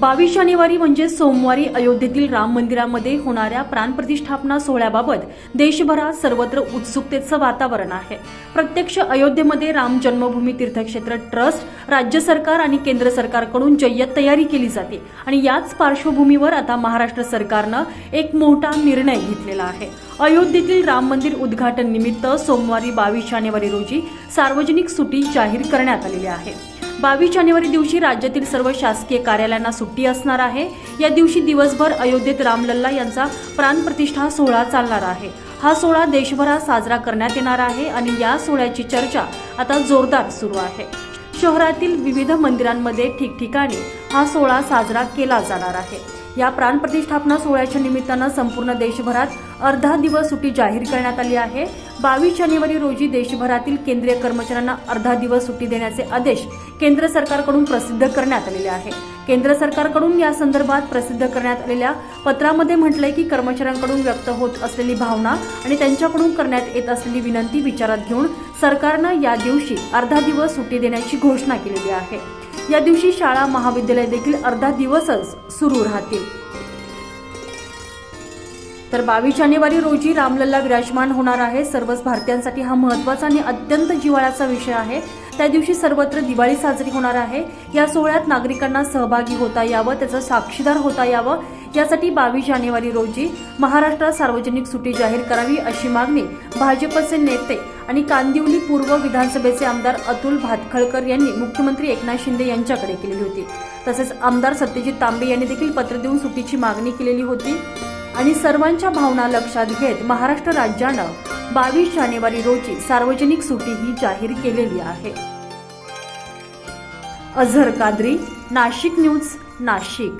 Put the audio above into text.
बावीस जानेवारी म्हणजे सोमवारी अयोध्येतील राम मंदिरामध्ये होणाऱ्या प्राणप्रतिष्ठापना सोहळ्याबाबत देशभरात सर्वत्र उत्सुकतेचं वातावरण आहे. प्रत्यक्ष अयोध्येमध्ये राम जन्मभूमी तीर्थक्षेत्र ट्रस्ट राज्य सरकार आणि केंद्र सरकारकडून जय्यत तयारी केली जाते आणि याच पार्श्वभूमीवर आता महाराष्ट्र सरकारनं एक मोठा निर्णय घेतलेला आहे. अयोध्येतील राम मंदिर उद्घाटन निमित्त सोमवारी बावीस जानेवारी रोजी सार्वजनिक सुटी जाहीर करण्यात आलेली आहे. बावीस जानेवारी दिवशी राज्यातील सर्व शासकीय कार्यालयांना सुट्टी असणार आहे. या दिवशी दिवसभर अयोध्येत रामलल्ला यांचा प्राणप्रतिष्ठा सोहळा चालणार आहे. हा सोहळा देशभरात साजरा करण्यात येणार आहे आणि या सोहळ्याची चर्चा आता जोरदार सुरू आहे. शहरातील विविध मंदिरांमध्ये ठिकठिकाणी हा सोहळा साजरा केला जाणार आहे. या प्राणप्रतिष्ठापना सोहळ्याच्या निमित्तानं संपूर्ण देशभरात अर्धा दिवस सुट्टी जाहीर करण्यात आली आहे. बावीस जानेवारी रोजी देशभरातील केंद्रीय कर्मचाऱ्यांना अर्धा दिवस सुट्टी देण्याचे आदेश केंद्र सरकारकडून प्रसिद्ध करण्यात आलेले आहे. केंद्र सरकारकडून या संदर्भात प्रसिद्ध करण्यात आलेल्या पत्रामध्ये म्हटलंय की कर्मचाऱ्यांकडून व्यक्त होत असलेली भावना आणि त्यांच्याकडून करण्यात येत असलेली विनंती विचारात घेऊन सरकारनं या दिवशी अर्धा दिवस सुट्टी देण्याची घोषणा केलेली आहे. या दिवशी शाळा महाविद्यालय देखील अर्धा दिवसच सुरू राहतील. तर बावीस जानेवारी रोजी रामलल्ला विराजमान होणार आहे. सर्वच भारतीयांसाठी हा महत्त्वाचा आणि अत्यंत जिव्हाळ्याचा विषय आहे. त्या दिवशी सर्वत्र दिवाळी साजरी होणार आहे. या सोहळ्यात नागरिकांना सहभागी होता यावं त्याचं साक्षीदार होता यावं. यासाठी बावीस जानेवारी रोजी महाराष्ट्रात सार्वजनिक सुट्टी जाहीर करावी अशी मागणी भाजपचे नेते आणि कांदिवली पूर्व विधानसभेचे आमदार अतुल भातखळकर यांनी मुख्यमंत्री एकनाथ शिंदे यांच्याकडे केलेली होती. तसेच आमदार सत्यजित तांबे यांनी देखील पत्र देऊन सुटीची मागणी केलेली होती. आणि सर्वांच्या भावना लक्षात घेत महाराष्ट्र राज्यानं बावीस जानेवारी रोजी सार्वजनिक सुटी ही जाहीर केलेली आहे. अझहर कादरी नाशिक न्यूज नाशिक.